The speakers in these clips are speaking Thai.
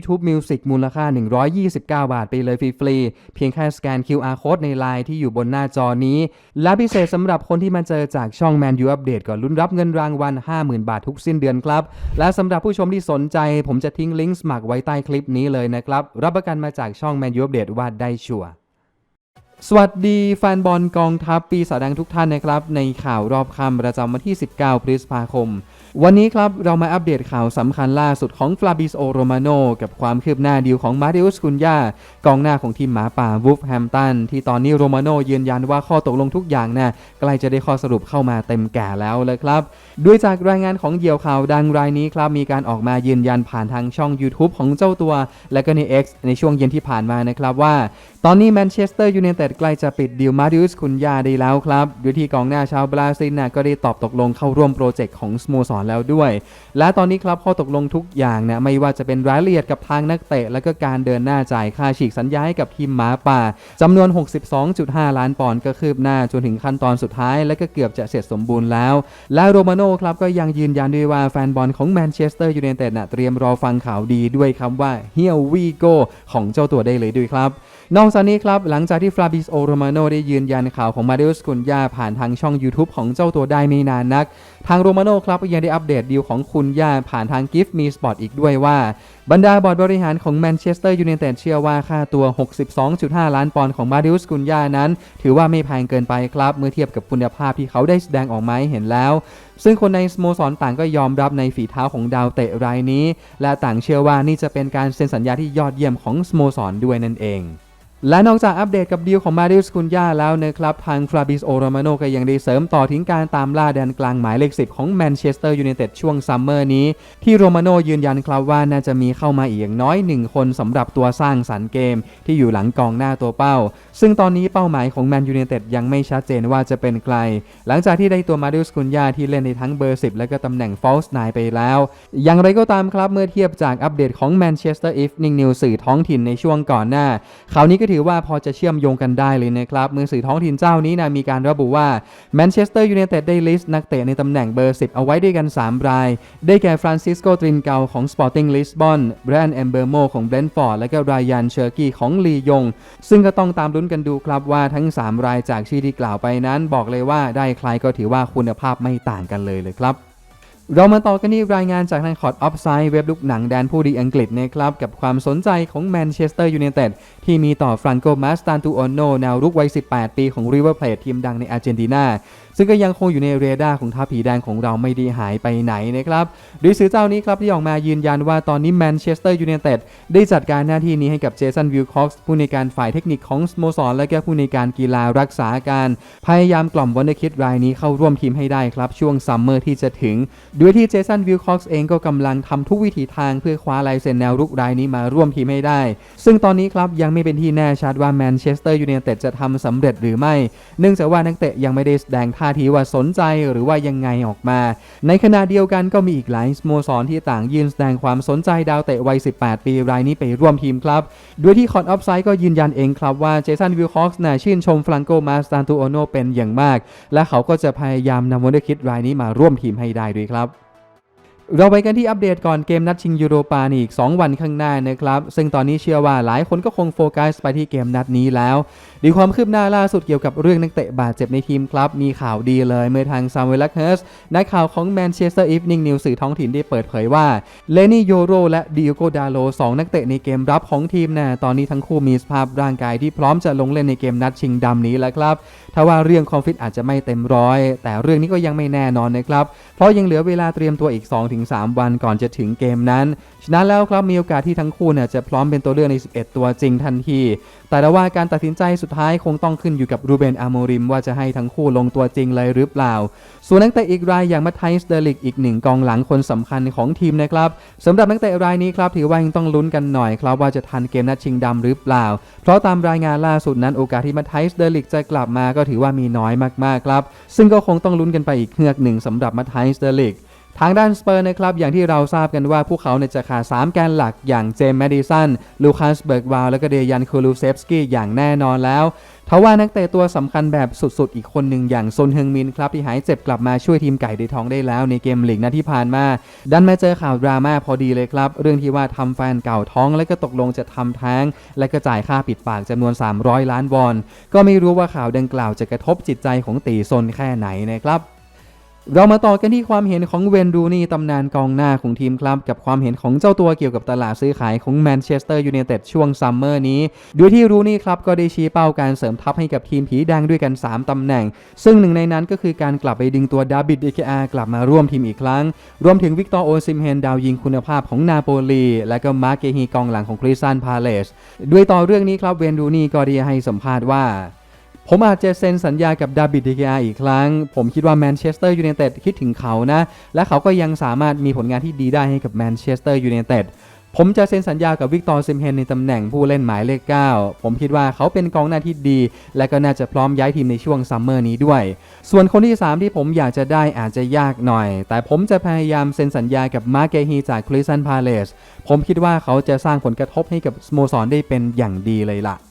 YouTube Music มูลค่า 129 บาทไปเลยฟรีๆ เพียงแค่สแกน QR Code ในไลน์ที่อยู่บนหน้าจอนี้ และพิเศษสำหรับคนที่มาเจอจากช่อง Man U Update ก่อนลุ้นรับเงินรางวัล 50,000 บาททุกสิ้นเดือนครับ และสำหรับผู้ชมที่สนใจ ผมจะทิ้งลิงก์สมัครไว้ใต้คลิปนี้เลยนะครับ รับประกันมาจากช่อง Man U Update ว่าได้ชัวร์สวัสดีแฟนบอลกองทัพปีศาจแดงทุกท่านนะครับ ในข่าวรอบคำประจำวันที่ 19 พฤษภาคมวันนี้ครับ เรามาอัปเดตข่าวสำคัญล่าสุดของฟลาบิโอโรมาโนกับความคืบหน้าดีลของมา r ิอุสคุนยากองหน้าของทีมหมาป่าวูฟแฮมตันที่ตอนนี้โรมาโนยืนยันว่าข้อตกลงทุกอย่างนะ่ะใกล้จะได้ข้อสรุปเข้ามาเต็มแก่แล้วเลยครับด้วยจากรายงานของเหยี่ยวข่าวดังรายนี้ครับมีการออกมายืนยันผ่านทางช่อง YouTube ของเจ้าตัว และก็ใน X ในช่วงเย็นที่ผ่านมานะครับว่า ตอนนี้แมนเชสเตอร์ยูไนเต็ดใกล้จะปิดดีลมาดิอุสคุนยาได้แล้วครับโดยที่กองหน้าชาวบราซิลน่ะก็ได้ตอบตกลงเข้าร่วมโปรเจกต์ของสโมสรแล้วด้วย และตอนนี้ครับข้อตกลงทุกอย่างนะไม่ว่าจะเป็นรายละเอียดกับทางนักเตะ และก็การเดินหน้าจ่ายค่าฉีกสัญญาให้กับทีมหมาป่าจำนวน 62.5 ล้านปอนด์ก็คืบหน้าจนถึงขั้นตอนสุดท้าย และก็เกือบจะเสร็จสมบูรณ์แล้ว และโรมาโน่ครับก็ยังยืนยันด้วยว่าแฟนบอลของแมนเชสเตอร์ยูไนเต็ดน่ะเตรียมรอฟังข่าวดีด้วยคำว่า Here we go ของเจ้าตัวได้เลยด้วยครับนอกจากนี้ครับหลังจากที่ฟลาบิสโอโรมาโนได้ยืนยันข่าวของมาเดอุสกุนยาผ่านทางช่อง YouTube ของเจ้าตัวได้ไม่นานนัก ทางโรมาโนครับยังได้อัปเดตดีลของคุณย่าผ่านทาง Gift Me Spot อีกด้วยว่า บรรดาบอร์ดบริหารของแมนเชสเตอร์ยูไนเต็ดเชื่อว่าค่าตัว 62.5 ล้านปอนด์ของมาเดอุสกุนย่านั้น ถือว่าไม่แพงเกินไปครับ เมื่อเทียบกับคุณภาพที่เขาได้แสดงออกมาให้เห็นแล้ว ซึ่งคนในสโมสรต่างก็ยอมรับในฝีเท้าของดาวเตะรายนี้ และต่างเชื่อว่านี่จะเป็นการเซ็นสัญญาที่ยอดเยี่ยมของสโมสรด้วยนั่นเอง และนอกจากอัปเดตกับดีลของมาริสคุนยาแล้วนะครับ ทางฟราบิสโอโรมาโนก็ยังได้เสริมต่อถึงการตามล่าแดนกลางหมายเลข 10 ของแมนเชสเตอร์ยูไนเต็ดช่วงซัมเมอร์นี้ ที่โรมาโนยืนยันครับว่าน่าจะมีเข้ามาอีกอย่างน้อย 1 คนสำหรับตัวสร้างสรรค์เกม ที่อยู่หลังกองหน้าตัวเป้า ซึ่งตอนนี้เป้าหมายของแมนยูไนเต็ดยังไม่ชัดเจนว่าจะเป็นใคร หลังจากที่ได้ตัวมาริสคุนยาที่เล่นในทั้งเบอร์ 10 และก็ตำแหน่งฟอลส์ไนไปแล้ว อย่างไรก็ตามครับเมื่อเทียบจากอัปเดตของแมนเชสเตอร์อีฟนิงนิวสื่อท้องถิ่นในช่วงก่อนหน้าข่าวนี้ก็ถือว่าพอจะเชื่อมโยงกันได้เลยนะครับเมื่อสื่อท้องถิ่นเจ้านี้นะมีการระบุว่าแมนเชสเตอร์ยูไนเต็ดได้ลิสต์นักเตะในตำแหน่งเบอร์ 10 เอาไว้ด้วยกัน 3 ราย ได้แก่ฟรานซิสโกตรินเกาของ Sporting Lisbon แบรนด์แอมเบอร์โมของเบรนฟอร์ดและก็รายยันเชอร์กี้ของลียง ซึ่งก็ต้องตามลุ้นกันดูครับว่าทั้ง 3 รายจากชื่อที่กล่าวไปนั้น บอกเลยว่าได้ใครก็ถือว่าคุณภาพไม่ต่างกันเลยเลยครับ เรามาต่อกันที่รายงานจากทางคอร์ดออฟไซด์เว็บลูกหนังแดนผู้ดีอังกฤษนะครับกับความสนใจของแมนเชสเตอร์ยูไนเต็ดที่มีต่อฟรานโกมาสตานตูออโนแนวรุกวัย 18 ปีของริเวอร์เพลททีมดังในอาร์เจนตินา ซึ่งก็ยังคงอยู่ในเรดาร์ของท่าผีแดงของเราไม่ได้หายไปไหนนะครับโดยสื่อเจ้านี้ครับที่ออกมายืนยันว่าตอนนี้แมนเชสเตอร์ยูไนเต็ดได้จัดการหน้าที่นี้ให้กับเจสันวิลคอกส์ผู้ในการฝ่ายเทคนิคของสโมสรและก็ผู้ในการกีฬารักษาการ พยายามกล่อมวันเดอร์คิดรายนี้เข้าร่วมทีมให้ได้ครับ ช่วงซัมเมอร์ที่จะถึงโดยที่เจสันวิลคอกส์เองก็กำลังทำทุกวิถีทางเพื่อคว้าลายเซ็นแนวรุกรายนี้มาร่วมทีมให้ได้ ซึ่งตอนนี้ครับยังไม่เป็นที่แน่ชัดว่าแมนเชสเตอร์ยูไนเต็ดจะทำสำเร็จหรือไม่ เนื่องจากว่านักเตะยังไม่ได้แสดงท่าทีว่าสนใจหรือว่ายังไงออกมา ในขณะเดียวกันก็มีอีกหลายสโมสรที่ต่างยืนแสดงความสนใจดาวเตะวัย 18 ปีรายนี้ไปร่วมทีมครับ ด้วยที่คอนออฟไซด์ก็ยืนยันเองครับว่าเจสันวิลคอกส์น่ะชื่นชมฟรังโกมาสตานตูโอโนเป็นอย่างมาก และเขาก็จะพยายามนำวันเดอร์คิดรายนี้มาร่วมทีมให้ได้ด้วยครับ เราไปกันที่อัปเดตก่อนเกมนัดชิงยูโรปาอีก 2 วันข้างหน้านะครับ ซึ่งตอนนี้เชื่อว่าหลายคนก็คงโฟกัสไปที่เกมนัดนี้แล้วดีความคืบหน้าล่าสุดเกี่ยวกับเรื่องนักเตะบาดเจ็บในทีมครับ มีข่าวดีเลยเมื่อทางซามเอลเฮิร์สนักข่าวของแมนเชสเตอร์อีฟนิงนิวสื่อท้องถิ่นได้เปิดเผยว่าเลนี่โยโรและดิโอโกดาโลสองนักเตะในเกมรับของทีมน่ะตอนนี้ทั้งคู่มีสภาพร่างกายที่พร้อมจะลงเล่นในเกมนัดชิงดำนี้แล้วครับถ้าว่าเรื่องคอมฟิตอาจจะไม่เต็มร้อยแต่เรื่องนี้ก็ยังไม่แน่นอนนะครับเพราะยังเหลือเวลาเตรียมตัวอีก2-3 3 วันก่อนจะถึงเกมนั้น ฉะนั้นแล้วครับมีโอกาสที่ทั้งคู่เนี่ยจะพร้อมเป็นตัวเลือกใน 11 ตัวจริงทันที แต่ว่าการตัดสินใจสุดท้ายคงต้องขึ้นอยู่กับรูเบนอาโมริม ว่าจะให้ทั้งคู่ลงตัวจริงเลยหรือเปล่า ส่วนนักเตะอีกรายอย่างมาไทส์เดลิกอีกหนึ่งกองหลังคนสำคัญของทีมนะครับสำหรับนักเตะรายนี้ครับถือว่ายังต้องลุ้นกันหน่อยครับว่าจะทันเกมนัดชิงดำหรือเปล่า เพราะตามรายงานล่าสุดนั้นโอกาสที่มาไทส์เดลิกจะกลับมาก็ถือว่ามีน้อยมากๆครับ ซึ่งก็คงต้องลุ้นกันไปอีกเฮือกหนึ่งสำหรับมาไทส์เดลิก ทางด้านสเปอร์นะครับอย่างที่เราทราบกันว่าพวกเขาเนี่ยจะขาด3แกนหลักอย่างเจมส์แมดิสันลูคัสเบิร์กวาลและก็เดยันคูลูเซฟสกี้อย่างแน่นอนแล้วทว่านักเตะตัวสำคัญแบบสุดๆ อีกคนหนึ่งอย่างซนเฮงมินครับที่หายเจ็บกลับมาช่วยทีมไก่ในท้องได้แล้วในเกมลีกนัดที่ผ่านมา ดันมาเจอข่าวดราม่าพอดีเลยครับ เรื่องที่ว่าทำแฟนเก่าท้องและก็ตกลงจะทำแท้ง และก็จ่ายค่าปิดปากจำนวน 300 ล้านวอน ก็ไม่รู้ว่าข่าวดังกล่าวจะกระทบจิตใจของตีซนแค่ไหนนะครับ เรามาต่อกันที่ความเห็นของเวนรูนี่ตำนานกองหน้าของทีมครับ กับความเห็นของเจ้าตัวเกี่ยวกับตลาดซื้อขายของแมนเชสเตอร์ยูไนเต็ดช่วงซัมเมอร์นี้โดยที่รูนี่ครับก็ได้ชี้เป้าการเสริมทัพให้กับทีมผีแดงด้วยกัน 3ตำแหน่ง ซึ่งหนึ่งในนั้นก็คือการกลับไปดึงตัวดาบิดเดเคอากลับมาร่วมทีมอีกครั้ง รวมถึงวิกตอร์โอซิมเฮนดาวยิงคุณภาพของนาโปลี และก็มาร์เกฮีกองหลังของคริสตันพาเลสด้วยต่อเรื่องนี้ครับเวนรูนี่ก็ได้ให้สัมภาษณ์ว่า ผมอาจจะเซ็นสัญญากับดาบิดดีเกอาอีกครั้ง ผมคิดว่าแมนเชสเตอร์ยูไนเต็ดคิดถึงเขานะ และเขาก็ยังสามารถมีผลงานที่ดีได้ให้กับแมนเชสเตอร์ยูไนเต็ดผมจะเซ็นสัญญากับวิกตอร์ซิมเฮนในตำแหน่งผู้เล่นหมายเลข 9 ผมคิดว่าเขาเป็นกองหน้าที่ดี และก็น่าจะพร้อมย้ายทีมในช่วงซัมเมอร์นี้ด้วย ส่วนคนที่ 3 ที่ผมอยากจะได้อาจจะยากหน่อย แต่ผมจะพยายามเซ็นสัญญากับมาร์เกฮีจากคริสตันพาเลสผมคิดว่าเขาจะสร้างผลกระทบให้กับสโมสรได้เป็นอย่างดีเลยล่ะ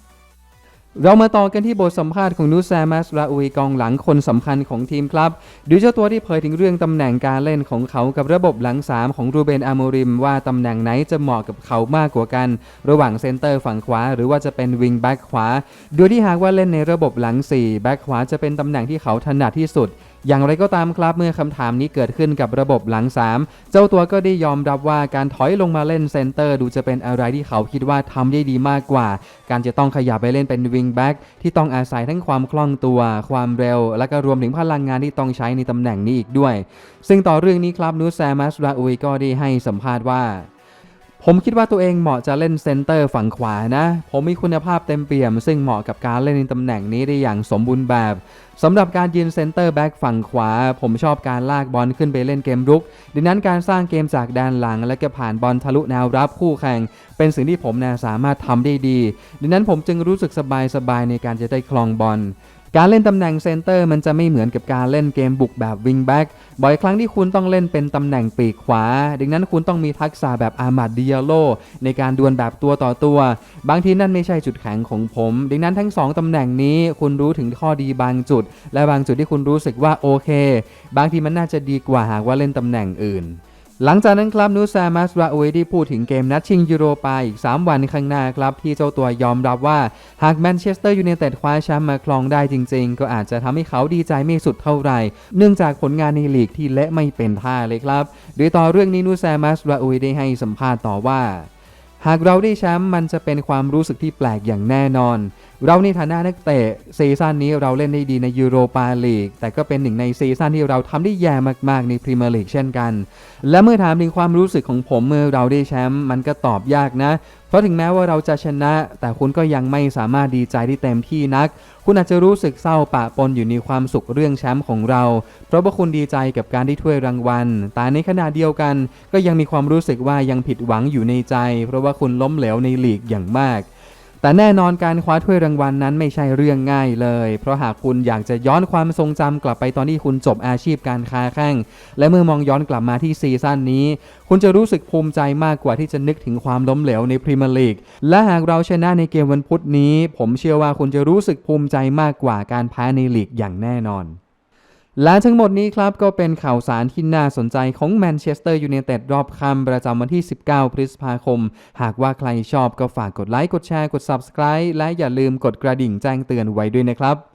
เรามาต่อกันที่บทสัมภาษณ์ของนูแซมัสราอุยกองหลังคนสำคัญของทีมครับดูเจ้าตัวที่เผยถึงเรื่องตำแหน่งการเล่นของเขากับระบบหลัง3ของรูเบนอาโมริม ว่าตำแหน่งไหนจะเหมาะกับเขามากกว่ากัน ระหว่างเซนเตอร์ฝั่งขวา หรือว่าจะเป็นวิงแบ็กขวาโดยที่หากว่าเล่นในระบบหลัง4แบ็กขวาจะเป็นตำแหน่งที่เขาถนัดที่สุด อย่างไรก็ตามครับเมื่อคำถามนี้เกิดขึ้นกับระบบหลัง 3 เจ้าตัวก็ได้ยอมรับว่าการถอยลงมาเล่นเซนเตอร์ดูจะเป็นอะไรที่เขาคิดว่าทำได้ดีมากกว่า การจะต้องขยับไปเล่นเป็นวิงแบ็กที่ต้องอาศัยทั้งความคล่องตัว ความเร็ว และก็รวมถึงพลังงานที่ต้องใช้ในตำแหน่งนี้อีกด้วย ซึ่งต่อเรื่องนี้ครับนูแซมัสราอุยก็ได้ให้สัมภาษณ์ว่า ผมคิดว่าตัวเองเหมาะจะเล่นเซนเตอร์ฝั่งขวานะ ผมมีคุณภาพเต็มเปี่ยม ซึ่งเหมาะกับการเล่นในตำแหน่งนี้ได้อย่างสมบูรณ์แบบสำหรับการยืนเซนเตอร์แบ็กฝั่งขวา ผมชอบการลากบอลขึ้นไปเล่นเกมรุก ดังนั้นการสร้างเกมจากด้านหลัง และก็ผ่านบอลทะลุแนวรับคู่แข่ง เป็นสิ่งที่ผมนะสามารถทำได้ดี ดังนั้นผมจึงรู้สึกสบายๆในการจะได้คลองบอล การเล่นตำแหน่งเซนเตอร์มันจะไม่เหมือนกับการเล่นเกมบุกแบบวิงแบ็กบ่อยครั้งที่คุณต้องเล่นเป็นตำแหน่งปีกขวา ดังนั้นคุณต้องมีทักษะแบบอามาดดิยาโลในการดวลแบบตัวต่อตัว บางทีนั่นไม่ใช่จุดแข็งของผม ดังนั้นทั้ง 2ตำแหน่งนี้คุณรู้ถึงข้อดีบางจุด และบางจุดที่คุณรู้สึกว่าโอเค บางทีมันน่าจะดีกว่าหากว่าเล่นตำแหน่งอื่น หลังจากนั้นครับนูซามัสราอุยได้พูดถึงเกมนัดชิงยูโรปาอีก 3 วันข้างหน้าครับ ที่เจ้าตัวยอมรับว่า หากแมนเชสเตอร์ยูไนเต็ดคว้าแชมป์มาครองได้จริงๆ ก็อาจจะทำให้เขาดีใจไม่สุดเท่าไหร่ เนื่องจากผลงานในลีกที่เละไม่เป็นท่าเลยครับ โดยต่อเรื่องนี้นูซามัสราอุยได้ให้สัมภาษณ์ต่อว่า หากเราได้แชมป์มันจะเป็นความรู้สึกที่แปลกอย่างแน่นอน เราในฐานะนักเตะซีซั่นนี้เราเล่นได้ดีในยูโรปาลีก แต่ก็เป็นหนึ่งในซีซั่นที่เราทำได้แย่มากๆในพรีเมียร์ลีกเช่นกัน และเมื่อถามถึงความรู้สึกของผมเมื่อเราได้แชมป์มันก็ตอบยากนะ เพราะถึงแม้ว่าเราจะชนะ แต่คุณก็ยังไม่สามารถดีใจได้เต็มที่นัก คุณอาจจะรู้สึกเศร้าปะปนอยู่ในความสุขเรื่องแชมป์ของเรา เพราะว่าคุณดีใจกับการได้ถ้วยรางวัล แต่ในขณะเดียวกัน ก็ยังมีความรู้สึกว่ายังผิดหวังอยู่ในใจ เพราะว่าคุณล้มเหลวในลีกอย่างมาก แต่แน่นอนการคว้าถ้วยรางวัลนนั้นไม่ใช่เรื่องง่ายเลย เพราะหากคุณอยากจะย้อนความทรงจำกลับไปตอนที่คุณจบอาชีพการค้าแข่ง และเมื่อมองย้อนกลับมาที่ซีซั่นนี้ คุณจะรู้สึกภูมิใจมากกว่าที่จะนึกถึงความล้มเหลวในพรีเมียร์ลีก และหากเราชนะในเกมวันพุธนี้ ผมเชื่อว่าคุณจะรู้สึกภูมิใจมากกว่าการแพ้ในลีกอย่างแน่นอน และทั้งหมดนี้ครับก็เป็นข่าวสารที่น่าสนใจของแมนเชสเตอร์ยูไนเต็ดรอบค่ำประจำวันที่ 19 พฤษภาคม หากว่าใครชอบก็ฝากกดไลค์ กดแชร์ กด Subscribe และอย่าลืมกดกระดิ่งแจ้งเตือนไว้ด้วยนะครับ